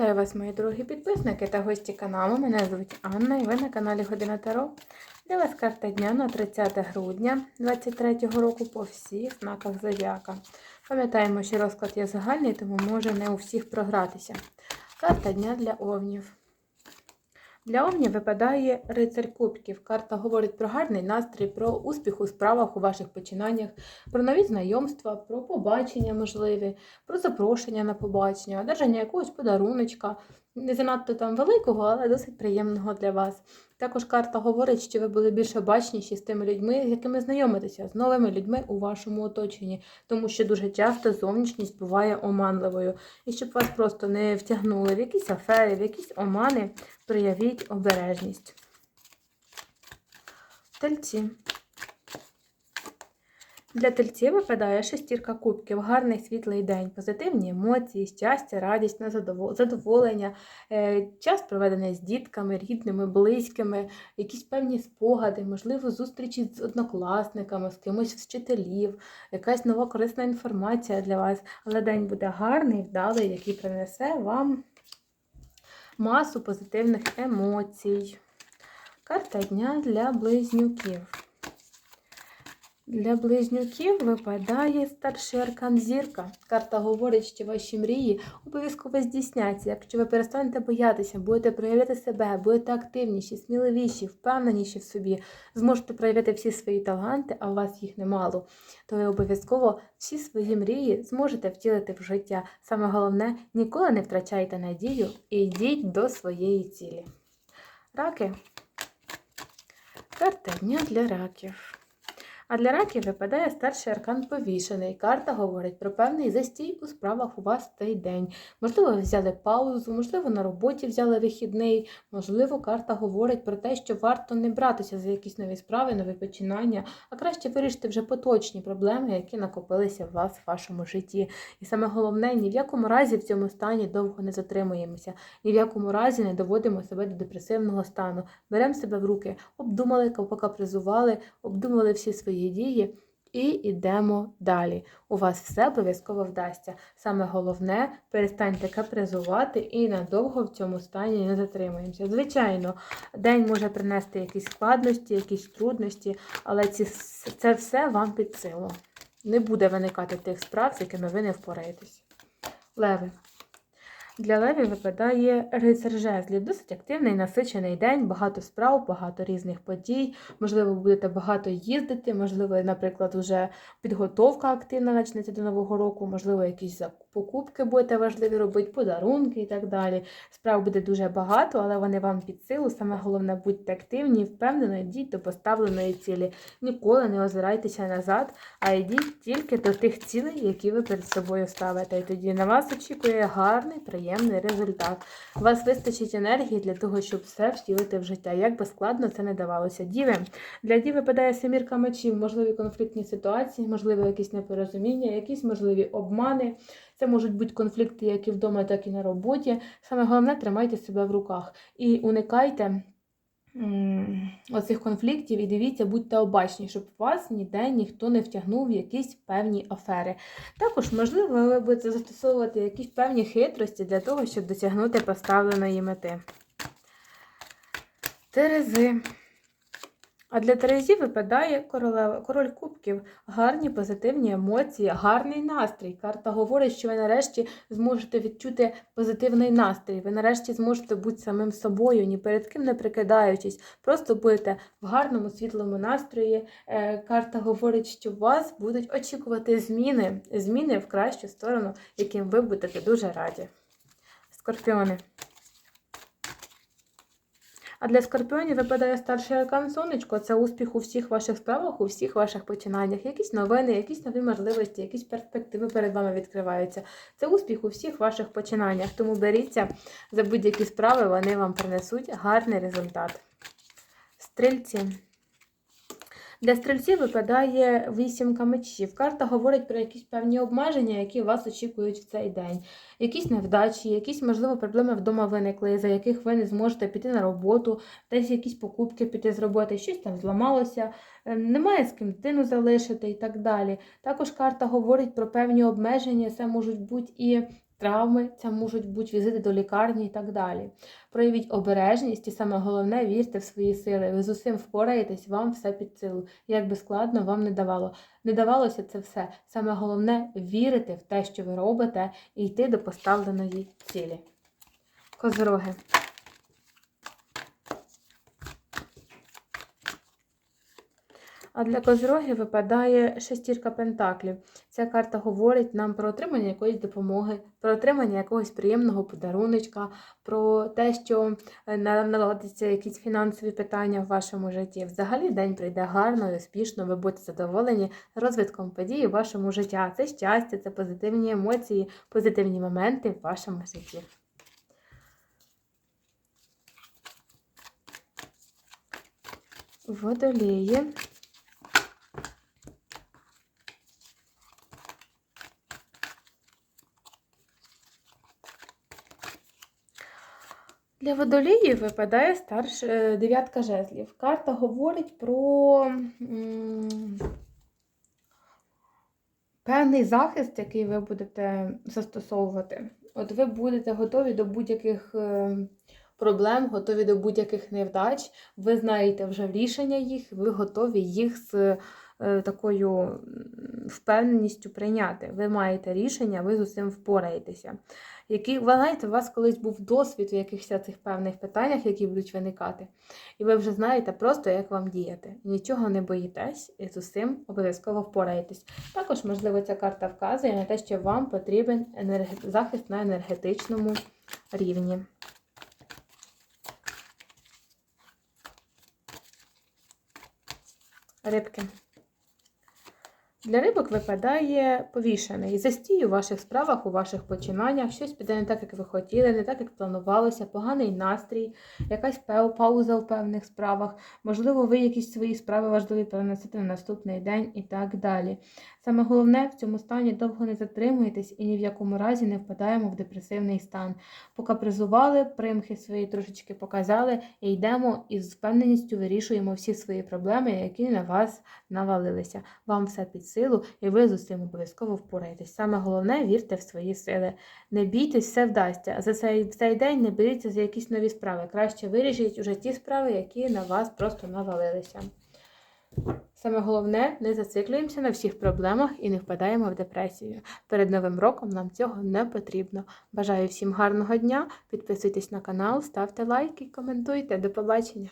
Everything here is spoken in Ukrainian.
Вітаю вас, мої дорогі підписники та гості каналу. Мене звуть Анна і ви на каналі Година Таро. Для вас карта дня на 30 грудня 2023 року по всіх знаках зодіака. Пам'ятаємо, що розклад є загальний, тому може не у всіх програтися. Карта дня для овнів. Для Овня випадає рицарь кубків. Карта говорить про гарний настрій, про успіх у справах у ваших починаннях, про нові знайомства, про побачення можливі, про запрошення на побачення, одержання якогось подаруночка, не занадто там великого, але досить приємного для вас. Також карта говорить, що ви були більш обачніші з тими людьми, з якими знайомитеся, з новими людьми у вашому оточенні, тому що дуже часто зовнішність буває оманливою. І щоб вас просто не втягнули в якісь афери, в якісь омани, проявіть обережність. Тельці. Для тельців випадає шестірка кубків, гарний світлий день, позитивні емоції, щастя, радість, задоволення, е, час проведений з дітками, рідними, близькими, якісь певні спогади, можливо, зустрічі з однокласниками, з кимось з вчителів, якась нова корисна інформація для вас. Але день буде гарний, вдалий, який принесе вам масу позитивних емоцій. Карта дня для близнюків. Для близнюків випадає старший аркан зірка. Карта говорить, що ваші мрії обов'язково здійсняться. Якщо ви перестанете боятися, будете проявляти себе, будете активніші, сміливіші, впевненіші в собі, зможете проявити всі свої таланти, а у вас їх немало, то ви обов'язково всі свої мрії зможете втілити в життя. Саме головне, ніколи не втрачайте надію і йдіть до своєї цілі. Раки. Карта дня для раків. А для раків випадає старший аркан повішений. Карта говорить про певний застій у справах у вас цей день. Можливо, ви взяли паузу, можливо, на роботі взяли вихідний. Можливо, карта говорить про те, що варто не братися за якісь нові справи, нові починання, а краще вирішити вже поточні проблеми, які накопилися в вас в вашому житті. І саме головне, ні в якому разі в цьому стані довго не затримуємося, ні в якому разі не доводимо себе до депресивного стану. Беремо себе в руки, обдумали, покапризували, обдумали всі свої дії. І йдемо далі. У вас все обов'язково вдасться. Саме головне, перестаньте капризувати і надовго в цьому стані не затримуємося. Звичайно, день може принести якісь складності, якісь трудності, але ці, це все вам під силу. Не буде виникати тих справ, з якими ви не впораєтесь. Леви. Для левів випадає рицар жезлів. Досить активний, насичений день, багато справ, багато різних подій. Можливо, будете багато їздити, можливо, наприклад, вже підготовка активна почнеться до Нового року, можливо, якісь покупки будете важливі робити, подарунки і так далі. Справ буде дуже багато, але вони вам під силу. Саме головне, будьте активні, впевнено, йдіть до поставленої цілі. Ніколи не озирайтеся назад, а йдіть тільки до тих цілей, які ви перед собою ставите. І тоді на вас очікує гарний, приємний результат. У вас вистачить енергії для того, щоб все втілити в життя. Як би складно це не давалося. Діви. Для діви падає семірка мечів, можливі конфліктні ситуації, можливо, якісь непорозуміння, якісь можливі обмани. Це можуть бути конфлікти як і вдома, так і на роботі. Саме головне, тримайте себе в руках і уникайте оцих конфліктів і дивіться, будьте обачні, щоб вас ніде ніхто не втягнув в якісь певні афери. Також, можливо, ви будете застосовувати якісь певні хитрості для того, щоб досягнути поставленої мети. Терези. А для Терезі випадає королева, король кубків, гарні позитивні емоції, гарний настрій. Карта говорить, що ви нарешті зможете відчути позитивний настрій. Ви нарешті зможете бути самим собою, ні перед ким не прикидаючись. Просто будете в гарному світлому настрої. Е, Карта говорить, що вас будуть очікувати зміни, зміни в кращу сторону, яким ви будете дуже раді. Скорпіони. А для скорпіонів випадає старший аркан сонечко. Це успіх у всіх ваших справах, у всіх ваших починаннях. Якісь новини, якісь нові можливості, якісь перспективи перед вами відкриваються. Це успіх у всіх ваших починаннях. Тому беріться за будь-які справи, вони вам принесуть гарний результат. Стрільці. Для стрільців випадає вісімка мечів. Карта говорить про якісь певні обмеження, які вас очікують в цей день. Якісь невдачі, якісь, можливо, проблеми вдома виникли, за яких ви не зможете піти на роботу, десь якісь покупки піти зробити, щось там зламалося, е, немає з ким дитину залишити і так далі. Також карта говорить про певні обмеження, це можуть бути і травми, це можуть бути візити до лікарні і так далі. Проявіть обережність і саме головне вірте в свої сили. Ви з усім впораєтесь, вам все під силу. Як би складно вам не давало. Не давалося це все. Саме головне вірити в те, що ви робите, і йти до поставленої цілі. Козороги. А для козрогів випадає шестірка пентаклів. Ця карта говорить нам про отримання якоїсь допомоги, про отримання якогось приємного подаруночка, про те, що е, наладиться якісь фінансові питання в вашому житті. Взагалі день прийде гарно і успішно, ви будете задоволені розвитком подій у вашому житті. Це щастя, це позитивні емоції, позитивні моменти в вашому житті. Водолії. Для водоліїв випадає старш... е, дев'ятка жезлів. Карта говорить про певний захист, який ви будете застосовувати. От ви будете готові до будь-яких е, проблем, готові до будь-яких невдач. Ви знаєте вже рішення їх, ви готові їх з такою впевненістю прийняти. Ви маєте рішення, ви з усім впораєтеся. Який, ви знаєте, у вас колись був досвід у якихось цих певних питаннях, які будуть виникати, і ви вже знаєте просто, як вам діяти. Нічого не боїтесь і з усім обов'язково впораєтесь. Також, можливо, ця карта вказує на те, що вам потрібен енерге- захист на енергетичному рівні. Рибки. Для рибок випадає повішений. Застій у ваших справах, у ваших починаннях, щось піде не так, як ви хотіли, не так, як планувалося, поганий настрій, якась пауза в певних справах. Можливо, ви якісь свої справи важливі перенесете на наступний день і так далі. Саме головне в цьому стані довго не затримуєтесь і ні в якому разі не впадаємо в депресивний стан. Покапризували, примхи свої трошечки показали і йдемо і з впевненістю вирішуємо всі свої проблеми, які на вас навалилися. Вам все під силу, і ви з усім обов'язково впораєтесь. Саме головне вірте в свої сили. Не бійтесь, все вдасться. За цей, цей день не беріться за якісь нові справи. Краще вирішіть уже ті справи, які на вас просто навалилися. Саме головне, не зациклюємося на всіх проблемах і не впадаємо в депресію. Перед новим роком нам цього не потрібно. Бажаю всім гарного дня. Підписуйтесь на канал, ставте лайки, коментуйте. До побачення!